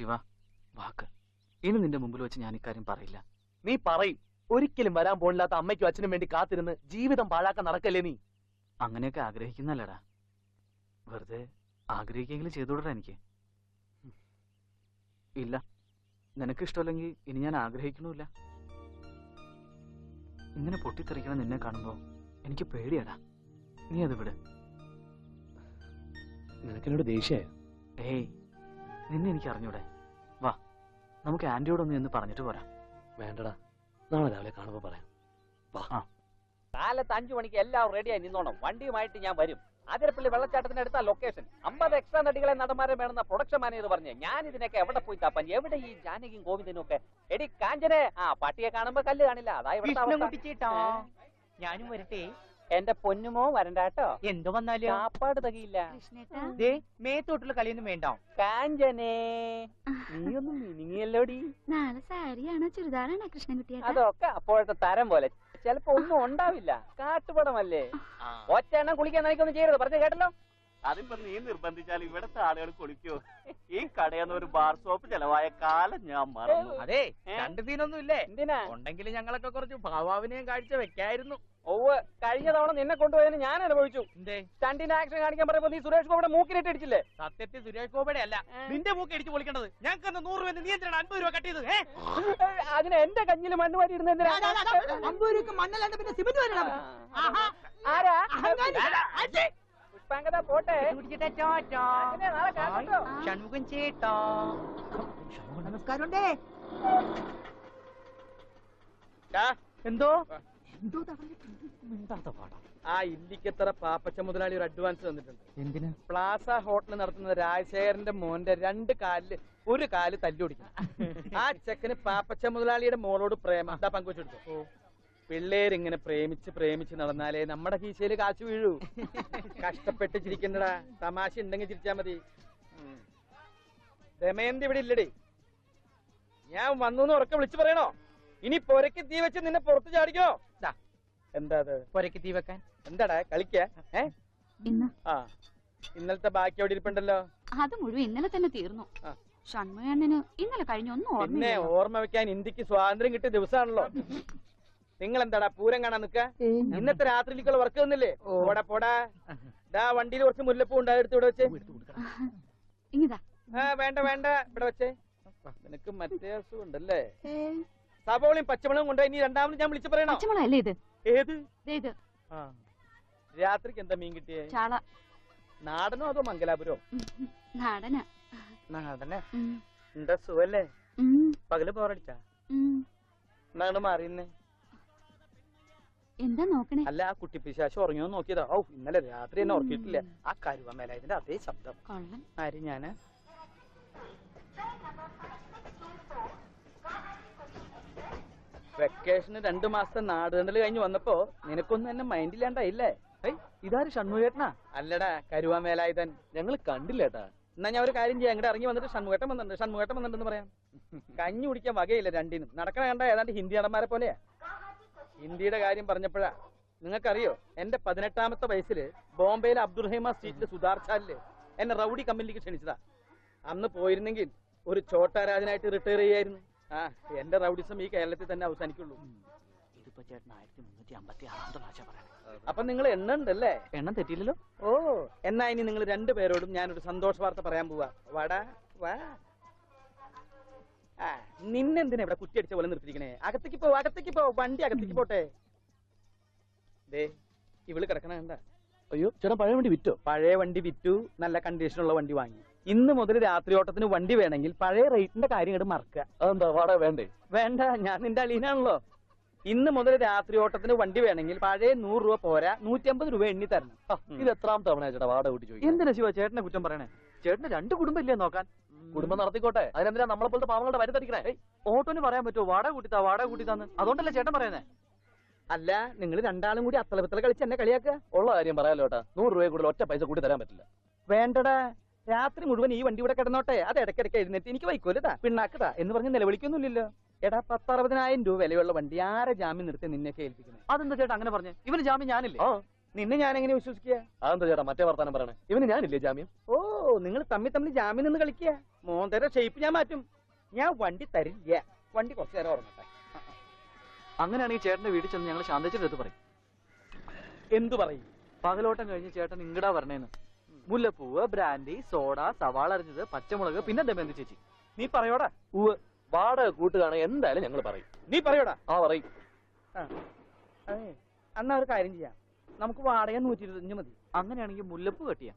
ശിവ വാക്ക്. ഇനി നിന്റെ മുമ്പിൽ വെച്ച് ഞാൻ ഇക്കാര്യം പറയില്ല. നീ പറയും ഒരിക്കലും വരാൻ പോണില്ലാത്ത അമ്മയ്ക്കും അച്ഛനും വേണ്ടി കാത്തിരുന്ന് ജീവിതം പാഴാക്കാൻ നടക്കല്ലേ നീ? അങ്ങനെയൊക്കെ ആഗ്രഹിക്കുന്നല്ലടാ. വെറുതെ ആഗ്രഹിക്കെങ്കിലും ചെയ്തുവിടടാ എനിക്ക്. ഇല്ല നിനക്ക് ഇഷ്ടമല്ലെങ്കിൽ ഇനി ഞാൻ ആഗ്രഹിക്കണമില്ല. ഇങ്ങനെ പൊട്ടിത്തെറിക്കണം നിന്നെ കാണുമ്പോ എനിക്ക് പേടിയാടാ. നീ അത് വിട്. നിനക്കെന്നോട് ദേഷ്യ ഏയ് നിന്നെ എനിക്ക് അറിഞ്ഞൂടെ വാ നമുക്ക് ആന്റിയോടൊന്ന് എന്ന് പറഞ്ഞിട്ട് പോരാ. വേണ്ടടാ നാളെ രാവിലെ കാണുമ്പോ പറയാം. കാലത്ത് അഞ്ചു മണിക്ക് എല്ലാം റെഡിയായി നിന്നോണം. വണ്ടിയുമായിട്ട് ഞാൻ വരും. അതിരപ്പള്ളി വെള്ളച്ചാട്ടത്തിന് അടുത്ത ലൊക്കേഷൻ അമ്പത് എക്സ്ട്രാ നടികളെ നടന്മാരെ വേണമെന്ന പ്രൊഡക്ഷൻ മാനേജർ പറഞ്ഞു ഞാൻ ഇതിനൊക്കെ എവിടെ പോയി തപ്പാൻ? എവിടെ ഈ ജാനകിയും ഗോവിന്ദനും ഒക്കെ? എടി കാഞ്ചനെ ആ പട്ടിയെ കാണുമ്പോ കല്ല് കാണില്ല. അതാ ഇവിടുത്തെ അവസ്ഥ. കുട്ടിച്ചേട്ടാ ഞാനും വരട്ടെ? എന്റെ പൊന്നുമോ വരണ്ടാട്ടോ? എന്ത് വന്നാലും. കാപ്പാട് തകയില്ല. കൃഷ്ണേട്ടാ. ദേ മേത്തോട്ടുള്ള കളിയൊന്നും വേണ്ട കാഞ്ചനേ നീയൊന്നും മിനിങ്ങിയല്ലോടി. നാളെ സാരിയാണോ ചുരിദാറാണോ കൃഷ്ണൻകുട്ടിയേട്ടാ? അതൊക്കെ അപ്പോഴത്തെ തരം പോലെ. ചിലപ്പോ ഒന്നും ഉണ്ടാവില്ല. കാട്ടുപടമല്ലേ. ഒറ്റ എണ്ണം കുളിക്കാൻ നയിക്കൊന്നും ചെയ്യരുത്. പറഞ്ഞു കേട്ടല്ലോ? അതിപ്പോ നീ നിർബന്ധിച്ചാൽ ഇവിടത്തെ ആളുകൾ കുളിക്കോ? ഈ കടയെന്ന് ഒരു ബാർ സോപ്പ് ചെലവായ കാലം ഞാൻ മറന്നു. അതെ രണ്ടു രണ്ട് സീനൊന്നും ഇല്ലേ എന്തിനാ? ഉണ്ടെങ്കിൽ ഞങ്ങളൊക്കെ കുറച്ച് ഭാവാവിനെയും കാഴ്ച വെക്കായിരുന്നു. ഒവ് കഴിഞ്ഞ തവണ നിന്നെ കൊണ്ടുപോയതിന് ഞാൻ അനുഭവിച്ചു സ്റ്റണ്ടിന്റെ ആക്ഷൻ കാണിക്കാൻ പറയുമ്പോ നീ സുരേഷ് ഗോപിയുടെ മൂക്കിലിട്ട് അടിച്ചില്ലേ സത്യത്തിൽ സുരേഷ് ഗോപയുടെ അല്ല നിന്റെ മൂക്കി അടിച്ചു പൊളിക്കേണ്ടത് ഞങ്ങൾക്ക് നൂറ് രൂപ നീ എന്തിനാണ് അൻപത് രൂപ കട്ട് ചെയ്ത് അതിന് എന്റെ കഞ്ഞിൽ മണ്ണ് വാരി ഇരുന്ന്? അമ്പത് രൂപ മണ്ണല്ലാണ്ട് പിന്നെ സിമന്റ് വരണം ആഹാ. ആരാ. പുഷ്പാങ്കത പോട്ടെ ഷൺമുഖം ചേട്ടോ നമസ്കാരം എന്തോ ആ ഇല്ലിക്കത്തറ പാപ്പച്ച മുതലാളി ഒരു അഡ്വാൻസ് തന്നിട്ടുണ്ട് എന്തിനാ? പ്ലാസ ഹോട്ടൽ നടത്തുന്ന രാജശേഖരന്റെ മോന്റെ രണ്ട് കാലിൽ ഒരു കാൽ തല്ലി ഓടിക്കണം. ആ ചെക്കന് പാപ്പച്ച മുതലാളിയുടെ മോളോട് പ്രേമം. എന്താ പങ്കുവെച്ചെടുത്തു. പിള്ളേരിങ്ങനെ പ്രേമിച്ച് പ്രേമിച്ച് നടന്നാലേ നമ്മുടെ കീശയിൽ കാശ് വീഴൂ. കഷ്ടപ്പെട്ട് ചിരിക്കണ്ടടാ തമാശ ഉണ്ടെങ്കിൽ ചിരിച്ചാ മതി. ദമയന്തി ഇവിടെ ഇല്ലടി. ഞാൻ വന്നു ഉറക്കെ വിളിച്ചു പറയണോ? ഇനി പൊരക്ക് തീ വെച്ച് നിന്നെ പുറത്ത് ചാടിക്കോ. എന്താ അത്? പൊരക്ക് തീ വെക്കാൻ. എന്താടാ കളിക്ക? ഏ? ഇന്ന്. ആ ഇന്നലത്തെ ബാക്കി അവിടെ ഇരിപ്പുണ്ടല്ലോ. അത് മുഴുവൻ ഇന്നലെ തന്നെ തീർന്നു. ഷൺമുഖണ്ണന് ഇന്നലെ കഴിഞ്ഞ ഒന്നും പിന്നെ ഓർമ്മ വെക്കാൻ ഇന്ത്യയ്ക്ക് സ്വാതന്ത്ര്യം കിട്ടിയ ദിവസമാണല്ലോ നിങ്ങൾ എന്താടാ പൂരം കാണാൻ നിക്ക ഇന്നത്തെ രാത്രിയിലേക്കുള്ള വർക്ക് തന്നില്ലേ പോടാ പോടാ. ദാ വണ്ടിയിൽ കുറച്ച് മുല്ലപ്പൂ ഉണ്ടായെടുത്ത് ഇവിടെ വെച്ചേ. വേണ്ട വേണ്ട. ഇവിടെ വെച്ചേ. നിനക്ക് മറ്റേ അസുഖം ഉണ്ടല്ലേ സവോളയും പച്ചമുളകും കൊണ്ടുപോയി. ഇനി രണ്ടാമത് ഞാൻ വിളിച്ചു പറയണം? പച്ചമുളകല്ലേ ഇത്? ഏത്? ഇത്. ആ. രാത്രിക്ക് എന്താ മീൻ കിട്ടിയേ? ചാള. നാടനോ അതോ മംഗലാപുരോ? നാടന. നാടനാ? എന്താ സുഖല്ലേ? പകൽ പോറടിച്ചാ. എന്നാണ് മാറിയുന്നേ? എന്താ നോക്കണേ? അല്ല ആ കുട്ടി പിശാശ് ഉറങ്ങിയോ നോക്കിയതാ. ഔ ഇന്നലെ രാത്രി എന്നെ ഉറക്കിയിട്ടില്ല. ആ കരുവ മേലായതിന്റെ അതേ ശബ്ദം. ആര് ഞാൻ? വെക്കേഷന് രണ്ടു മാസത്തെ നാടുകണ്ടൽ കഴിഞ്ഞ് വന്നപ്പോ നിനക്കൊന്നും എന്നെ മൈൻഡില്ലാണ്ടായില്ലേ ഇതാര് ഷൺമുഖേട്ടനാ? അല്ലടാ കരുവാ മേലായുതൻ ഞങ്ങൾ കണ്ടില്ലേട്ടാ. എന്നാ ഞാൻ ഒരു കാര്യം ചെയ്യാം അങ്ങോട്ട് ഇറങ്ങി വന്നിട്ട് ഷൺമുഖേട്ടൻ വന്നിട്ടുണ്ട് ഷൺമുഖേട്ടൻ വന്നിട്ടുണ്ടെന്ന് പറയാം. കഞ്ഞി കുടിക്കാൻ വകയില്ല രണ്ടിനും. നടക്കണ കണ്ട ഏതാണ്ട് ഹിന്ദി നടന്മാരെ പോലെയാ. ഹിന്ദിയുടെ കാര്യം പറഞ്ഞപ്പോഴാ. നിങ്ങൾക്കറിയോ എന്റെ പതിനെട്ടാമത്തെ വയസ്സിൽ ബോംബെയിലെ അബ്ദുറഹിമ സ്ട്രീറ്റിലെ സുധാർച്ചാലിൽ എന്നെ റൗഡി കമ്പനിക്ക് ക്ഷണിച്ചതാ. അന്ന് പോയിരുന്നെങ്കിൽ ഒരു ചോട്ടാരാജനായിട്ട് റിട്ടയർ ചെയ്യായിരുന്നു. ആ എന്റെ റൗഡിസം ഈ കേരളത്തിൽ തന്നെ അവസാനിക്കുള്ളൂ. ഇതിപ്പോ ചേട്ടൻ ആയിരത്തി മുന്നൂറ്റി അമ്പത്തി ആറാമത്തെ പറയണേ അപ്പൊ നിങ്ങൾ എണ്ണണ്ടല്ലേ? എണ്ണം തെറ്റിയില്ലല്ലോ. ഓ എന്നാ ഇനി നിങ്ങൾ രണ്ടു പേരോടും ഞാനൊരു സന്തോഷ വാർത്ത പറയാൻ പോവാ. വാടാ വാ. ആ നിന്നെന്തിനാ ഇവിടെ കുറ്റിയടിച്ച പോലെ നിർത്തിയിരിക്കണേ? അകത്തേക്ക് പോ അകത്തേക്ക് പോ വണ്ടി അകത്തേക്ക് പോട്ടെ. ദേ ഇവൾ കിടക്കണ കണ്ട. അയ്യോ ചേട്ടാ പഴയ വണ്ടി വിറ്റോ? പഴയ വണ്ടി വിറ്റു നല്ല കണ്ടീഷനുള്ള വണ്ടി വാങ്ങി. ഇന്ന് മുതൽ രാത്രി ഓട്ടത്തിന് വണ്ടി വേണമെങ്കിൽ പഴയ റേറ്റിന്റെ കാര്യം ഇങ്ങോട്ട് മറക്കുക. അതെന്താ വാടക വേണ്ടേ? വേണ്ട ഞാൻ നിന്റെ അലീനാണല്ലോ ഇന്ന് മുതൽ രാത്രി ഓട്ടത്തിന് വണ്ടി വേണമെങ്കിൽ പഴയ നൂറ് രൂപ പോരാ നൂറ്റമ്പത് രൂപ എണ്ണി തരണം. ഇത് എത്രാം തവണ ചേട്ടാ വാടക കൂട്ടി ചോദിക്കും എന്തിനാ ശിവ ചേട്ടനെ കുറ്റം പറയണേ? ചേട്ടന് രണ്ട് കുടുംബം ഇല്ലേ നോക്കാൻ കുടുംബം നടത്തിക്കോട്ടെ. അതിനെന്തിനാ നമ്മളെ പോലത്തെ പാവങ്ങളുടെ വരി തടിക്കണേ ഓട്ടോന് പറയാൻ പറ്റുമോ? വാടക കൂട്ടിത്താ വാടക കൂട്ടിത്താന്ന്. അതുകൊണ്ടല്ലേ ചേട്ടൻ പറയുന്നേ? അല്ല നിങ്ങൾ രണ്ടാളും കൂടി അത്തലപ്പത്തല കളിച്ച് എന്നെ കളിയാക്കുക? ഉള്ള കാര്യം പറയാലോ ഏട്ടാ നൂറ് രൂപ കൂടുതൽ ഒറ്റ പൈസ കൂടി തരാൻ പറ്റില്ല. വേണ്ടടാ. രാത്രി മുഴുവൻ ഈ വണ്ടി ഇവിടെ കിടന്നോട്ടെ? അത് ഇടയ്ക്കിടയ്ക്ക് എഴുന്നേറ്റ് എനിക്ക് വൈക്കോലതാ പിണ്ണാക്കതാ എന്ന് പറഞ്ഞ് നിലവിളിക്കൊന്നുമില്ലല്ലോ. എടാ പത്തറുപതിനായിരം രൂപ വിലയുള്ള വണ്ടി ആരെ ജാമ്യം നിർത്തി നിന്നെ ഏൽപ്പിക്കുന്നത്? അതെന്താ ചേട്ടാ അങ്ങനെ പറഞ്ഞു? ഇവന് ജാമ്യം ഞാനില്ലേ? ഓ നിന്നെ ഞാൻ എങ്ങനെ വിശ്വസിക്കുക? അതെന്താ ചേട്ടാ മറ്റേ വർത്താനം പറയണേ? ഇവന് ഞാനില്ലേ ജാമ്യം? ഓ നിങ്ങൾ തമ്മിൽ തമ്മിൽ ജാമ്യം നിന്ന് കളിക്കുക. മോന്തര ഷേപ്പ് ഞാൻ മാറ്റും. ഞാൻ വണ്ടി തരില്ല. വണ്ടി കുറച്ചു നേരം ഉറങ്ങട്ടെ. അങ്ങനെയാണെങ്കിൽ ചേട്ടന്റെ വീട്ടിൽ ചെന്ന് ഞങ്ങൾ ശാന്തിച്ചിട്ട് അടുത്ത് പറയും. എന്തു പറയും? പകലോട്ടം കഴിഞ്ഞ് ചേട്ടൻ ഇങ്ങടാ വരണേന്ന്. മുല്ലപ്പൂവ് ബ്രാൻഡി സോഡ സവാള അരിഞ്ഞത് പച്ചമുളക് പിന്നെ ദമയന്തി ചേച്ചി? നീ പറയോടാ. പൂവ് വാടക കൂട്ടുകാണ് എന്തായാലും ഞങ്ങൾ പറയും. നീ പറയോടാ. ആ പറയും. അന്നാ എന്നാ ഒരു കാര്യം ചെയ്യാം. നമുക്ക് വാടക നൂറ്റി ഇരുപത്തഞ്ച് മതി. അങ്ങനെയാണെങ്കിൽ മുല്ലപ്പൂ കെട്ടിയാ.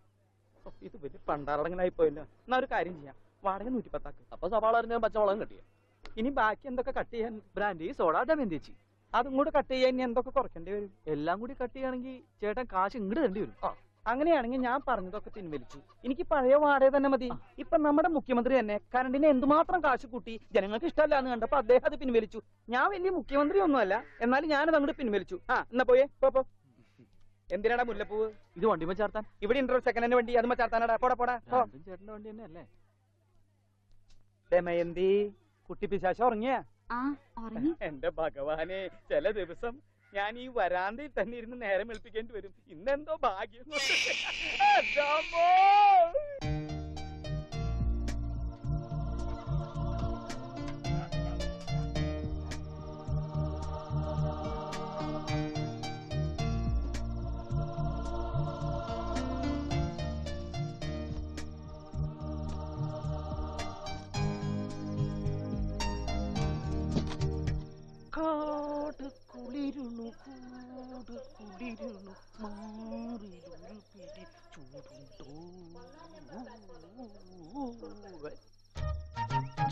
ഇത് വലിയ പണ്ടാറടങ്ങനായി പോയല്ലോ എന്നാ ഒരു കാര്യം ചെയ്യാം. വാടക നൂറ്റി പത്താക്ക് അപ്പൊ സവാള അരിഞ്ഞ പച്ചമുളകും കെട്ടിയാ. ഇനി ബാക്കി എന്തൊക്കെ കട്ട് ചെയ്യാൻ ബ്രാൻഡി സോഡ ദമയന്തി ചേച്ചി? അതും കൂടെ കട്ട് ചെയ്യാൻ ഇനി എന്തൊക്കെ കുറയ്ക്കേണ്ടി വരും? എല്ലാം കൂടി കട്ട് ചെയ്യുകയാണെങ്കിൽ ചേട്ടൻ കാശ് ഇങ്ങോട്ട് തരേണ്ടി വരും. ആ. അങ്ങനെയാണെങ്കിൽ ഞാൻ പറഞ്ഞതൊക്കെ പിൻവലിച്ചു. എനിക്ക് പഴയ വാടക തന്നെ മതി. ഇപ്പൊ നമ്മുടെ മുഖ്യമന്ത്രി തന്നെ കറണ്ടിന് എന്തുമാത്രം കാശ് കൂട്ടി ജനങ്ങൾക്ക് ഇഷ്ടമല്ല എന്ന് കണ്ടപ്പോ അദ്ദേഹം അത് പിൻവലിച്ചു. ഞാൻ വലിയ മുഖ്യമന്ത്രി ഒന്നുമല്ല. എന്നാലും ഞാനത് അങ്ങോട്ട് പിൻവലിച്ചു. ആ എന്നാ പോയേ. പോ പോ. എന്തിനാടാ മുല്ലപ്പൂവ്? ഇത് വണ്ടിമ ചേർത്താൻ. ഇവിടെ ഉണ്ടോ സെക്കൻഡ് ഹാൻഡ് വണ്ടി അത് ചേർത്താനാടാ. പോടാ പോടാ ചേട്ടന്റെ വണ്ടി തന്നെ അല്ലേ ദമയന്തി കുട്ടി പിശാശ ഉറങ്ങിയ? ആ ഉറങ്ങി. എന്റെ ഭഗവാനെ ചില ദിവസം ഞാൻ ഈ വരാന്തയിൽ തന്നെ ഇരുന്ന് നേരം വെളുപ്പിക്കേണ്ടി വരും. ഇന്നെന്തോ ഭാഗ്യം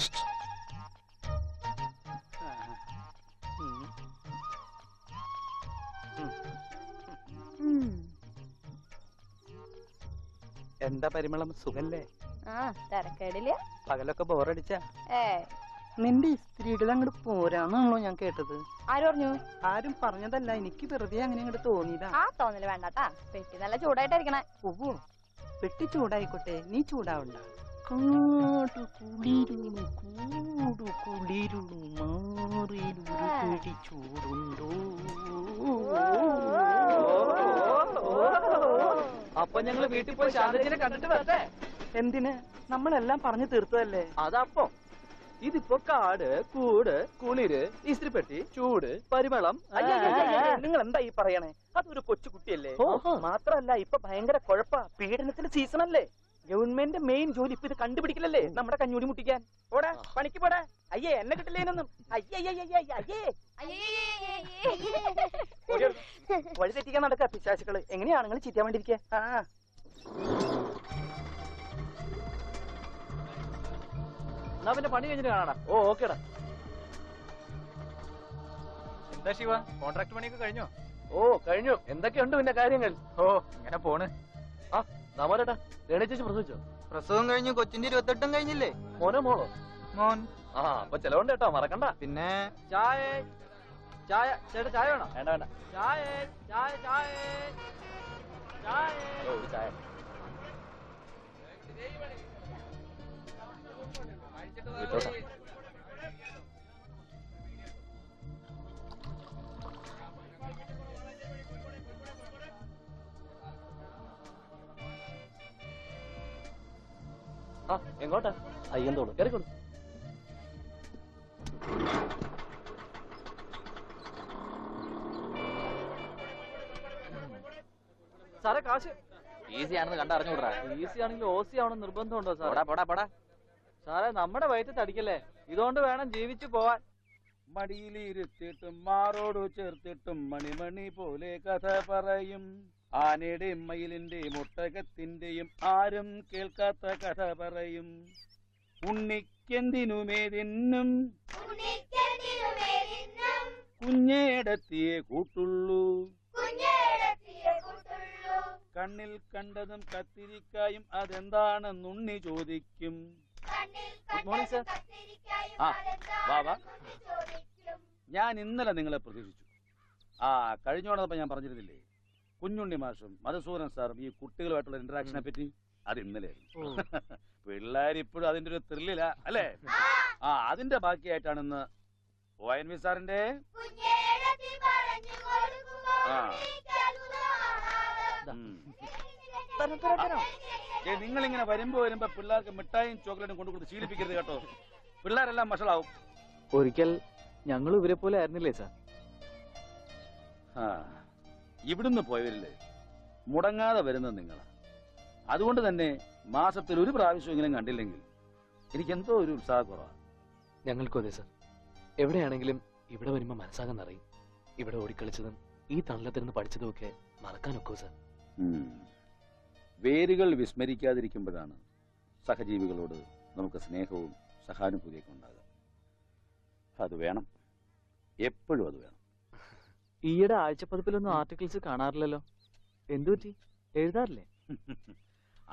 എന്താ പരിമളം? സുഖല്ലേ? ആ പകലൊക്കെ ബോറടിച്ച? ഏ. നിന്റെ സ്ത്രീകൾ അങ്ങോട്ട് പോരാന്നാണല്ലോ ഞാൻ കേട്ടത്. ആര് പറഞ്ഞു? ആരും പറഞ്ഞതല്ല എനിക്ക് വെറുതെ അങ്ങനെ അങ്ങോട്ട് തോന്നിയതാ. ആ തോന്നൽ വേണ്ടാട്ടാ. പെട്ടി നല്ല ചൂടായിട്ടായിരിക്കണേ ഓ പെട്ടി ചൂടായിക്കോട്ടെ നീ ചൂടാവണ്ട. കാട് കുളിരുണു കൂടു കുളിരുണു മാറിലൊരു പിടിച്ചൂടുണ്ടോ അപ്പൊ ഞങ്ങൾ വീട്ടിൽ പോയി ശാന്തജിനെ കണ്ടിട്ട് വരട്ടെ? എന്തിന്? നമ്മളെല്ലാം പറഞ്ഞു തീർത്തതല്ലേ? അതപ്പോ. ഇതിപ്പോ കാട് കൂട് കുളിര് ഇസ്തിരിപ്പെട്ടി ചൂട് പരിമളം. നിങ്ങൾ എന്താ ഈ പറയണേ? അതൊരു കൊച്ചു കുട്ടിയല്ലേ. മാത്രല്ല ഇപ്പൊ ഭയങ്കര കുഴപ്പ. പീഡനത്തിന്റെ സീസൺ അല്ലേ? ഗവൺമെന്റ് മെയിൻ ജോലി ഇപ്പൊ ഇത് കണ്ടുപിടിക്കില്ലല്ലേ? നമ്മുടെ കഞ്ഞൂടി മുട്ടിക്കാൻ. ഓടെ പണിക്ക് പോടാ. അയ്യേ എന്നെ കിട്ടില്ലേനൊന്നും അയ്യേ അയ്യേ, അയ്യേ, അയ്യേ ഓടി വരൂ. വഴി തെറ്റിക്കാൻ നടക്ക പിശാശുക്കൾ. എങ്ങനെയാണ് നിങ്ങൾ ചിറ്റാൻ വേണ്ടിയിരിക്കുക ആ. എന്നാ പിന്നെ പണി കഴിഞ്ഞിട്ട് കാണാടാ. ഓ ഓക്കേടാ. എന്താ ശിവ? കോൺട്രാക്ട് പണിയൊക്കെ കഴിഞ്ഞോ? ഓ കഴിഞ്ഞു. എന്തൊക്കെയുണ്ട് പിന്നെ കാര്യങ്ങൾ? ഓ ഇങ്ങനെ പോണ്. ദാമോലേട്ടാ രേണേച്ചേച്ചി പ്രസവിച്ചോ? പ്രസവം കഴിഞ്ഞു കൊച്ചിന്റെ ഇരുപത്തെട്ടും കഴിഞ്ഞില്ലേ? മോനോ മോളോ? മോൻ. ആ അപ്പൊ ചെലവുണ്ട് കേട്ടോ മറക്കണ്ട. പിന്നെ? ചായ. ചായ. ചേട്ടാ ചായ വേണോ? വേണ്ട വേണ്ട. ചായ ചായ ചായ. ചായ ചായ. എങ്ങോട്ടാ? അയ്യന്തോളൂ കയറിക്കോളൂ സാറേ കാശ്. ഈസി ആണെന്ന് കണ്ടറിഞ്ഞൂടാ ഈസി ആണെങ്കിൽ ഓസി ആവണം നിർബന്ധമുണ്ടോ സാറേ? പോടാ പോടാ പോടാ. സാറേ നമ്മുടെ വയറ്റ് തടിക്കല്ലേ? ഇതുകൊണ്ട് വേണം ജീവിച്ചു പോവാൻ. മടിയിലിരുത്തിട്ടും മാറോട് ചേർത്തിട്ടും മണിമണി പോലെ കഥ പറയും. ആനയുടെയും മയിലിന്റെയും ഒട്ടകത്തിന്റെയും ആരും കേൾക്കാത്ത കഥ പറയും. ഉണ്ണിക്കെന്തിനുമേതിന്നും കുഞ്ഞേടത്തിയെ കൂട്ടുള്ളൂ. കണ്ണിൽ കണ്ടതും കത്തിരിക്കായും അതെന്താണെന്നുണ്ണി ചോദിക്കും. ഗുഡ് മോർണിംഗ് സാർ ആ വാ വാ. ഞാൻ ഇന്നലെ നിങ്ങളെ പ്രതീക്ഷിച്ചു. ആ കഴിഞ്ഞോടൊപ്പം ഞാൻ പറഞ്ഞിരുന്നില്ലേ? കുഞ്ഞുണ്ണി മാഷും മധുസൂരൻ സാറും ഈ കുട്ടികളുമായിട്ടുള്ള ഇന്ററാക്ഷനെ പറ്റി അത് ഇന്നലെ പിള്ളേർ ഇപ്പോഴും അതിന്റെ ഒരു ത്രില്ലില്ല അല്ലേ? ആ അതിന്റെ ബാക്കിയായിട്ടാണ് ഇന്ന് ഒ എൻ വി സാറിന്റെ നിങ്ങൾ ഇങ്ങനെ വരുമ്പോ വരുമ്പോ പിള്ളേർക്ക് മിഠായും ചോക്ലേറ്റും കൊണ്ടു കൊടുത്ത് ശീലിപ്പിക്കരുത് കേട്ടോ. പിള്ളേരെല്ലാം വഷളാവും. ഒരിക്കൽ ഞങ്ങൾ ഇവരെ പോലെ ആയിരുന്നില്ലേ സാർ? ആ. ഇവിടുന്ന് പോയവരില്ലേ? മുടങ്ങാതെ വരുന്നത് നിങ്ങളാ. അതുകൊണ്ട് തന്നെ മാസത്തിൽ ഒരു പ്രാവശ്യമെങ്കിലും കണ്ടില്ലെങ്കിൽ എനിക്ക് എന്തോ ഒരു ഉത്സാഹക്കുറവാണ് ഞങ്ങൾക്കും അതെ സർ. എവിടെയാണെങ്കിലും ഇവിടെ വരുമ്പോൾ മനസ്സാകാൻ നിറയും. ഇവിടെ ഓടിക്കളിച്ചതും ഈ തണലത്തിരുന്ന് പഠിച്ചതും ഒക്കെ മറക്കാനൊക്കോ സർ? വേരുകൾ വിസ്മരിക്കാതിരിക്കുമ്പോഴാണ് സഹജീവികളോട് നമുക്ക് സ്നേഹവും സഹാനുഭൂതിയൊക്കെ ഉണ്ടാകുക. അത് വേണം. എപ്പോഴും അത് വേണം. ഈയിടെ ആഴ്ചപ്പതിപ്പിലൊന്നും ആർട്ടിക്കിൾസ് കാണാറില്ലല്ലോ. എന്തുപറ്റി എഴുതാറില്ലേ?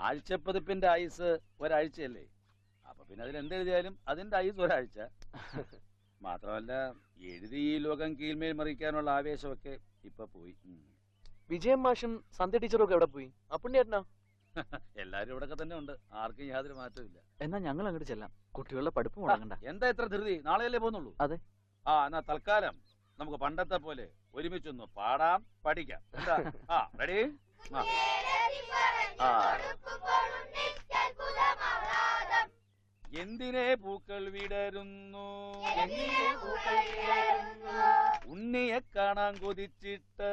ആഴ്ചപ്പതിപ്പിന്റെ ആയുസ് ഒരാഴ്ചയല്ലേ. അപ്പൊ പിന്നെ അതിൽ എന്തെഴുതിയാലും അതിന്റെ ആയുസ് ഒരാഴ്ച. മാത്രമല്ല എഴുതി ഈ ലോകം കീഴ്മേൽ മറിക്കാനുള്ള ആവേശമൊക്കെ ഇപ്പൊ പോയി. വിജയം മാഷും സന്ധ്യ ടീച്ചറും ഒക്കെ എവിടെ പോയി? അപ്പുണ്ണിയേട്ടനോ? എല്ലാരും ഇവിടെ തന്നെ ഉണ്ട്. ആർക്കും യാതൊരു മാറ്റവും ഇല്ല എന്നാ ഞങ്ങൾ അങ്ങോട്ട് ചെല്ലാം. കുട്ടികളുടെ പഠിപ്പ് മുടങ്ങണ്ട. എന്താ ഇത്ര ധൃതി? നാളെയല്ലേ പോകുന്നുള്ളൂ? അതെ. ആ എന്നാ തൽക്കാലം. നമുക്ക് പണ്ടത്തെ പോലെ ഒരുമിച്ചൊന്ന് പാടാം പഠിക്കാം. എന്താ? ആ റെഡി എന്തിനെ പൂക്കൾ വിടരുന്നു? ഉണ്ണിയെ കാണാൻ കൊതിച്ചിട്ട്.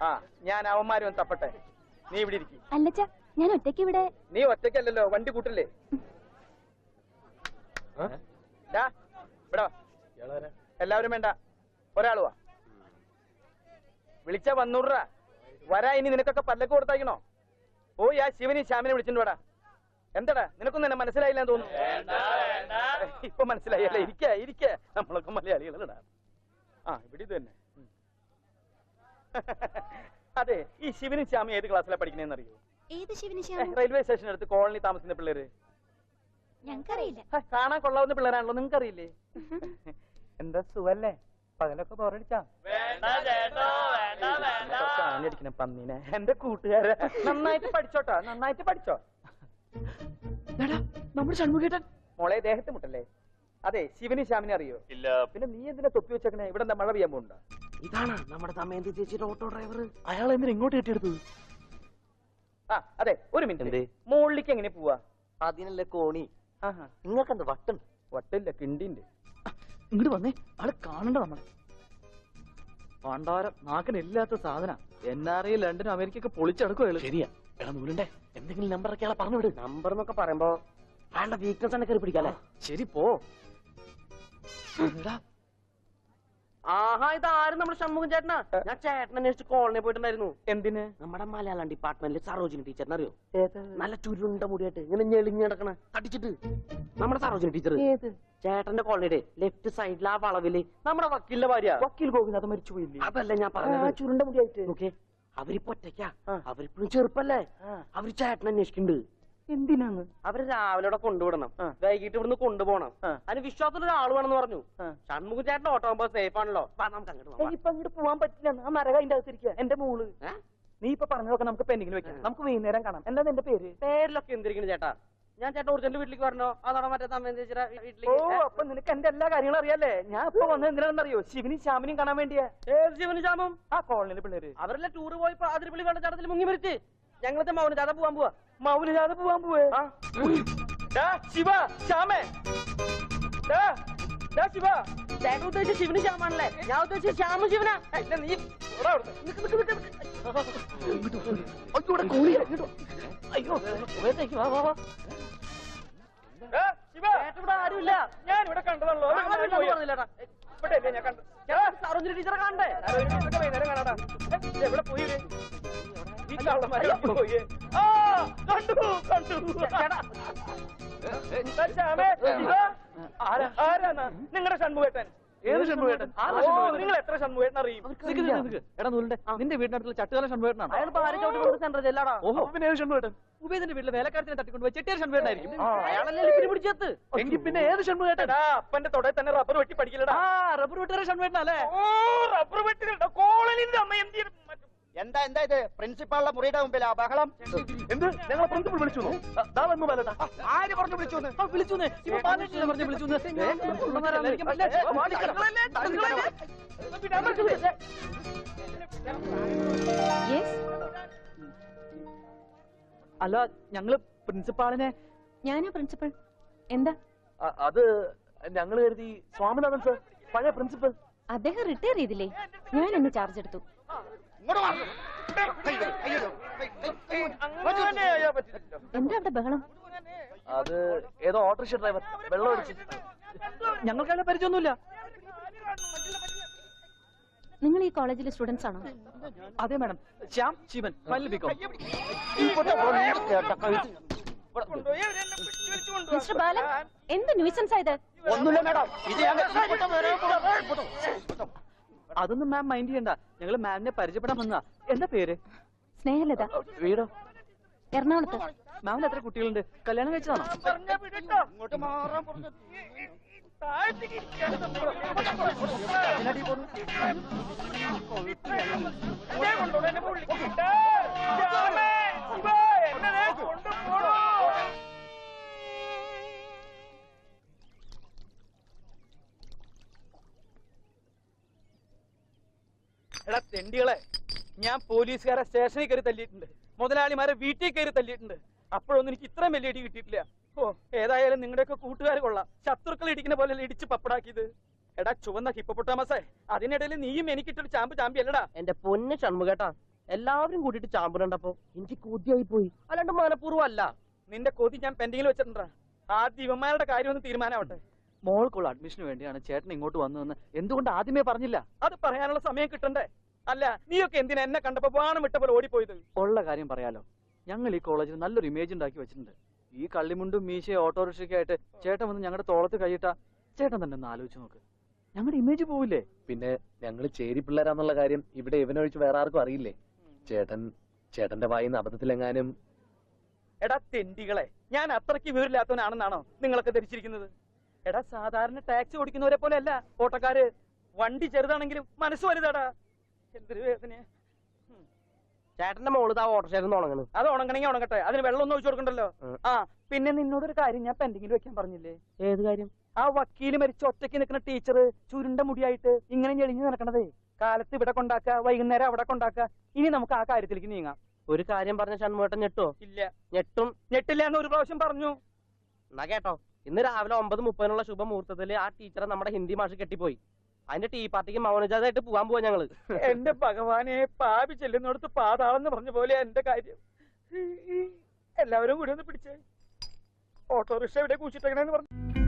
ആ. ഞാൻ അവന്മാരും തപ്പട്ടെ. നീ ഇവിടെ ഇരിക്കും. അല്ലച്ച ഞാൻ ഒറ്റയ്ക്ക് ഇവിടെ നീ ഒറ്റയ്ക്കല്ലല്ലോ വണ്ടി കൂട്ടില്ലേ? ഇവിടെ എല്ലാവരും വേണ്ട ഒരാൾ വാ. വിളിച്ച വന്നൂറ. വരാ ഇനി നിനക്കൊക്കെ പല്ലക്ക് കൊടുത്തയക്കണോ? ഓ ആ ശിവനി ശ്യാമിനെ വിളിച്ചിട്ട് വേടാ. എന്താടാ നിനക്കൊന്നും എന്നെ മനസ്സിലായില്ല തോന്നുന്നു? ഇപ്പൊ മനസ്സിലായില്ല? ഇരിക്ക ഇരിക്ക. നമ്മളൊക്കെ മലയാളികളാണ്. ആ ഇവിടെ ഇത് തന്നെ. അതെ ഈ ശിവനും ശ്യാമും ഏത് ക്ലാസ്സിലാണ് പഠിക്കണേന്ന് അറിയോ ഏത് ശിവന് റെയിൽവേ സ്റ്റേഷൻ അടുത്ത് കോളനി താമസിക്കുന്ന പിള്ളേര്. ഞങ്ങൾക്കറിയില്ല. കാണാൻ കൊള്ളാവുന്ന പിള്ളേരാണല്ലോ നിങ്ങൾക്ക് അറിയില്ലേ എന്താ സുഖല്ലേ? പകലൊക്കെ ബോറടിച്ചാ? അടിക്കണ പന്നീനെ. എന്റെ കൂട്ടുകാരെ നന്നായിട്ട് പഠിച്ചോട്ടാ നന്നായിട്ട് പഠിച്ചോ. നമ്മുടെ ഷൺമുഖേട്ടൻ. മോളെ ദേഹത്ത് മുട്ടല്ലേ? അതെ ശിവന് ശ്യാമിനെ അറിയോ? ഇല്ല. പിന്നെ നീ എന്തിനാ തൊപ്പി വെച്ചേക്കണേ? ഇവിടെ എന്താ മഴ പെയ്യാൻ പോകണ്ട ഇതാണ് നമ്മുടെ ദമയന്തി ചേച്ചിയുടെ ഓട്ടോ ഡ്രൈവർ അയാൾ എന്തിനാ ഇങ്ങോട്ട് കെട്ടിയെടുത്തത്? ആ അതെ ഒരു മിനിറ്റ്. മുകളിലേക്ക് എങ്ങനെ പോവാ? അതിനല്ലേ കോണി. ആഹാ. നിങ്ങൾക്ക് എന്താ വട്ടം? വട്ടില്ല കിണ്ടിന്റെ. ഇങ്ങോട്ട് വന്നേ. ആൾ കാണണ്ട നമ്മൾ പണ്ടാരം നാക്കിനില്ലാത്ത സാധന. എൻ ആർ ഐ ലണ്ടനും പൊളിച്ചടക്കും അയാൾ. ശരിയാ. എടാ നൂലുണ്ടേ. എന്തെങ്കിലും നമ്പർ ഒക്കെ ആളെ പറഞ്ഞു വിട്. നമ്പർ എന്നൊക്കെ പറയുമ്പോ അയാളുടെ വീക്ക്നെസ് തന്നെ കയറി പിടിക്കാല്ലേ ശരി പോ. ആഹാ ഇത് ആരും നമ്മുടെ ചേട്ടനാ. ഞാൻ ചേട്ടനെ അന്വേഷിച്ച് കോളനി പോയിട്ടുണ്ടായിരുന്നു. എന്തിന്? നമ്മുടെ മലയാളം ഡിപ്പാർട്ട്മെന്റിലെ സരോജിനി ടീച്ചറിനെ അറിയോ? നല്ല ചുരുണ്ട മുടിയായിട്ട് ഇങ്ങനെ ഞെളിഞ്ഞ് നടക്കണ തടിച്ചിട്ട് നമ്മുടെ സരോജിനി ടീച്ചർ ചേട്ടന്റെ കോളനിയുടെ ലെഫ്റ്റ് സൈഡിൽ ആ വളവിൽ നമ്മുടെ വക്കീലിന്റെ ഭാര്യ. വക്കീൽ ഗോപിനാഥ് മരിച്ചു പോയില്ലേ? അതല്ല ഞാൻ പറഞ്ഞത്. ചുരുണ്ട മുടിയായിട്ട്. നോക്കേ അവരിപ്പോ ഒറ്റയ്ക്കാ. അവരിപ്പോഴും ചെറുപ്പല്ലേ? അവർ അന്വേഷിക്കുന്നുണ്ട്. എന്തിനാന്ന്? അവർ രാവിലെ കൊണ്ടുവിടണം. വൈകിട്ട് ഇവിടുന്ന് കൊണ്ടുപോകണം. അതിന് വിശ്വാസത്തിൽ ഒരാൾ വേണമെന്ന് പറഞ്ഞു. ഷൺമുഖ ചേട്ടൻ ഓട്ടോ ആകുമ്പോ സേഫ് ആണല്ലോ. നമുക്ക് അങ്ങോട്ട്. ഇപ്പൊ അങ്ങോട്ട് പോവാൻ പറ്റില്ല. ആ നരക അതിന്റെ അകത്തിരിക്കുക എന്റെ മൂൾ? നീ ഇപ്പൊ പറഞ്ഞതൊക്കെ നമുക്ക് പെൻഡിങ്ങിൽ വെക്കാം. നമുക്ക് വൈകുന്നേരം കാണാം. എന്താ എന്റെ പേര്? പേരിലൊക്കെ എന്തിരിക്കുന്നു ചേട്ടാ? ഞാൻ ചേട്ടൻ ഒറിജിനൽ വീട്ടിലേക്ക് പറഞ്ഞോ അതോടെ മറ്റേ തമ്മേൻ വീട്ടിലേക്ക് ഓ അപ്പൊ നിനക്ക് എന്റെ എല്ലാ കാര്യങ്ങളും അറിയാലേ ഞാൻ ഇപ്പൊ വന്നത് എന്തിനാണെന്നറിയോ? ശിവനും ശ്യാമിനും കാണാൻ വേണ്ടിയാ. ഏത് ശിവനും ശ്യാമും? ആ കോളനിയിലെ പിള്ളേര്. അവരെല്ലാം ടൂർ പോയപ്പോ വേണ്ട വെള്ളച്ചാട്ടത്തിൽ മുങ്ങി മരിച്ച്. ഞങ്ങളത്തെ മൗന ജാഥ പോവാൻ പോവാ. മൗനജാത പോവാൻ പോവേ. ശിവ ശ്യാമേ. ശിവ. ചേട്ടൻ ഉദ്ദേശിച്ച ശിവന് ശ്യാമാണല്ലേ? ഞാൻ ഉദ്ദേശിച്ച ശ്യാമ ശിവനാ. നീ. അയ്യോ, വാ. വാ ഇവിടെ ആരുമില്ല. ഞാൻ ഇവിടെ കണ്ടതല്ലോ. ഇവിടെ ഞാൻ സരോജിനി ടീച്ചറെ കാണണ്ടേ? വൈകുന്നേരം കാണാടാ എവിടെ പോയി കണ്ടു കണ്ടു. ശ്യാമേ, ശിവ? ആരാ ആരാന്നാ നിങ്ങളുടെ ഷൺമുഖേട്ടൻ. ഏത് ഷൺമുഖേട്ടൻ? നിങ്ങൾ എത്ര ഷൺമുഖേട്ടൻ അറിയും. എടാ നൂലുണ്ടെ നിന്റെ വീടിനടുത്തുള്ള ചട്ടുകാല ഷൺമുഖേട്ടനാണ്? അയാൾ ചവിട്ടി സെന്റർ ചെല്ലാടാ? ഓഹോ. പിന്നെ ഏത് ഷൺവേട്ടൻ ഉപേദിന്റെ വീട്ടിലെ വേലക്കാരത്തിനെ തട്ടിക്കൊണ്ടുപോയി ചെട്ടിയാർ ഷൺവേട്ടനായിരിക്കും അയാളല്ലേ ലിപ്പിന് പിടിച്ചെത്ത് എങ്കിൽ പിന്നെ ഏത് ഷൺവേട്ടൻ അപ്പന്റെ തൊടയിൽ തന്നെ റബ്ബർ വെട്ടി പഠിക്കില്ലടാ. റബ്ബർ വെട്ടുകാരെ ഷൺവേട്ടനല്ലേ റബ്ബർ വെട്ടി കോളനിന്റെ അമ്മ എന്ത് ചെയ്യും? എന്താ എന്താ ഇത്? പ്രിൻസിപ്പാളിന്റെ മുറിയുടെ മുമ്പിലാ ബഹളം? എന്ത്? ഞങ്ങളെ പ്രിൻസിപ്പൾ വിളിച്ചു ആര് പറഞ്ഞു വിളിച്ചു വിളിച്ചു പറഞ്ഞു വിളിച്ചു. അല്ലേ? ഞങ്ങൾ പ്രിൻസിപ്പാളിനെ ഞാനാ പ്രിൻസിപ്പൾ എന്താ? അത് ഞങ്ങൾ കരുതി സ്വാമിനാഥൻ സർ പഴയ പ്രിൻസിപ്പൽ അദ്ദേഹം റിട്ടയർ ചെയ്തില്ലേ? ഞാൻ ഇന്ന് ചാർജ് എടുത്തു. എന്താ അവിടെ ബഹളം? അത് ഏതോ ഓട്ടോറിക്ഷ ഡ്രൈവർ വെള്ളം അടിച്ചു ഞങ്ങൾക്ക് പരിചയമൊന്നുമില്ല. നിങ്ങൾ ഈ കോളേജിലെ സ്റ്റുഡൻസ് ആണോ? അതെ madam. Shyam Shivan B Com mister Balan എന്ത് ന്യൂസൻസ് ആയത്? ഒന്നുമില്ല മാഡം. ഇത് അതൊന്നും മാം മൈൻഡ് ചെയ്യണ്ട ഞങ്ങൾ മാമിനെ പരിചയപ്പെടാൻ വന്നതാ എന്താ പേര് സ്നേഹലത വീടോ എറണാകുളത്ത് മാമിന് എത്ര കുട്ടികളുണ്ട് കല്യാണം കഴിച്ചതാണോ ഇങ്ങോട്ട് എടാ തെണ്ടികളെ ഞാൻ പോലീസുകാരെ സ്റ്റേഷനിൽ കയറി തല്ലിയിട്ടുണ്ട്. മുതലാളിമാരെ വീട്ടിൽ കയറി തല്ലിയിട്ടുണ്ട്. അപ്പോഴൊന്നും എനിക്ക് ഇത്രയും വലിയ ഇടി കിട്ടിയിട്ടില്ല. ഓ ഏതായാലും നിങ്ങളുടെയൊക്കെ കൂട്ടുകാർ കൊള്ളാം. ശത്രുക്കൾ ഇടിക്കുന്ന പോലെ ഇടിച്ച് പപ്പടാക്കിയത്. എടാ ചുവന്ന ഹിപ്പൊട്ടാമസേ അതിനിടയിൽ നീയും എനിക്കിട്ടൊരു ചാമ്പ് ചാമ്പി അല്ലടാ. എന്റെ പൊന്ന് ഷൺമുഖേട്ടാ എല്ലാവരും കൂട്ടിയിട്ട് ചാമ്പിടണ്ടപ്പോ എനിക്ക് കൊതിയായി പോയി അല്ലാണ്ട് മനപൂർവം അല്ല നിന്റെ കൊതി ഞാൻ പെൻഡിങ്ങിൽ വെച്ചിട്ടുണ്ടാ. ആ ഇവന്മാരുടെ കാര്യം ഒന്ന് തീരുമാനമാവട്ടെ. മോൾക്കുള്ള അഡ്മിഷന് വേണ്ടിയാണ് ചേട്ടൻ ഇങ്ങോട്ട് വന്നതെന്ന് എന്തുകൊണ്ട് ആദ്യമേ പറഞ്ഞില്ല? അത് പറയാനുള്ള സമയം കിട്ടണ്ടേ? അല്ല നീയൊക്കെ എന്തിനാ എന്നെ കണ്ടപ്പോ വാണം വിട്ട പോലെ ഓടിപ്പോയത്? ഉള്ള കാര്യം പറയാലോ. ഞങ്ങൾ ഈ കോളേജിൽ നല്ലൊരു ഇമേജ് ഉണ്ടാക്കി വെച്ചിട്ടുണ്ട്. ഈ കള്ളിമുണ്ടും മീശയും ഓട്ടോറിക്ഷയൊക്കെ ആയിട്ട് ചേട്ടൻ വന്ന് ഞങ്ങളുടെ തോളത്ത് കൈയിട്ട ചേട്ടൻ തന്നെ ഒന്ന് ആലോചിച്ച് നോക്ക്. ഞങ്ങളുടെ ഇമേജ് പോവില്ലേ? പിന്നെ ഞങ്ങൾ ചേരി പിള്ളേരാന്നുള്ള കാര്യം ഇവിടെ ഇവനൊഴിച്ച് വേറെ ആർക്കും അറിയില്ലേ? ചേട്ടൻ ചേട്ടന്റെ വായിന്ന് അബദ്ധത്തിലെങ്ങാനും എടാ തെണ്ടികളെ ഞാൻ അത്രയ്ക്ക് വിവരമില്ലാത്തവനാണെന്നാണോ നിങ്ങളൊക്കെ ധരിച്ചിരിക്കുന്നത്? എടാ സാധാരണ ടാക്സി ഓടിക്കുന്നവരെ പോലെ അല്ല ഓട്ടക്കാര് വണ്ടി ചെറുതാണെങ്കിലും മനസ്സ് വലുതാടാ. എന്തൊരു വേദന ചേട്ടന്റെ മോൾ താ ഓട്ടോഷേന്ന് ഉണങ്ങണ്. അത് ഉണങ്ങണെങ്കിൽ ഉണങ്ങട്ടെ. അതിന് വെള്ളം ഒന്നും ഒഴിച്ചു കൊടുക്കണ്ടല്ലോ. ആ. പിന്നെ നിന്നോടൊരു കാര്യം ഞാൻ പെൻഡിങ്ങിൽ വെക്കാൻ പറഞ്ഞില്ലേ? ഏത് കാര്യം? ആ വക്കീൽ മരിച്ച ഒറ്റയ്ക്ക് നിൽക്കുന്ന ടീച്ചർ ചുരുണ്ട മുടിയായിട്ട് ഇങ്ങനെ ഞെളിഞ്ഞു നടക്കണതേ. കാലത്ത് ഇവിടെ കൊണ്ടാക്ക വൈകുന്നേരം അവിടെ കൊണ്ടാക്ക ഇനി നമുക്ക് ആ കാര്യത്തിലേക്ക് നീങ്ങാം. ഒരു കാര്യം പറഞ്ഞ ഷൺമുട്ടൻ ഞെട്ടോ ഇല്ല. ഞെട്ടും. ഞെട്ടില്ല എന്ന് ഒരു പ്രാവശ്യം പറഞ്ഞു. എന്നാ കേട്ടോ. ഇന്ന് രാവിലെ ഒമ്പത് മുപ്പതിനുള്ള ശുഭമുഹൂർത്തത്തിൽ ആ ടീച്ചറെ നമ്മുടെ ഹിന്ദി മാഷ് കെട്ടിപ്പോയി. അതിന്റെ ടീ പാർട്ടിക്ക് മൗനജാതായിട്ട് പോവാൻ പോവാ ഞങ്ങൾ. എന്റെ ഭഗവാനെ പാപി ചെല്ലുന്നിടത്ത് പാതാളെന്ന് പറഞ്ഞ പോലെ എന്റെ കാര്യം. എല്ലാവരും കൂടി ഒന്ന് പിടിച്ചേ. ഓട്ടോറിക്ഷ എവിടെ കൂച്ചിട്ടേക്കണെന്ന് പറഞ്ഞു.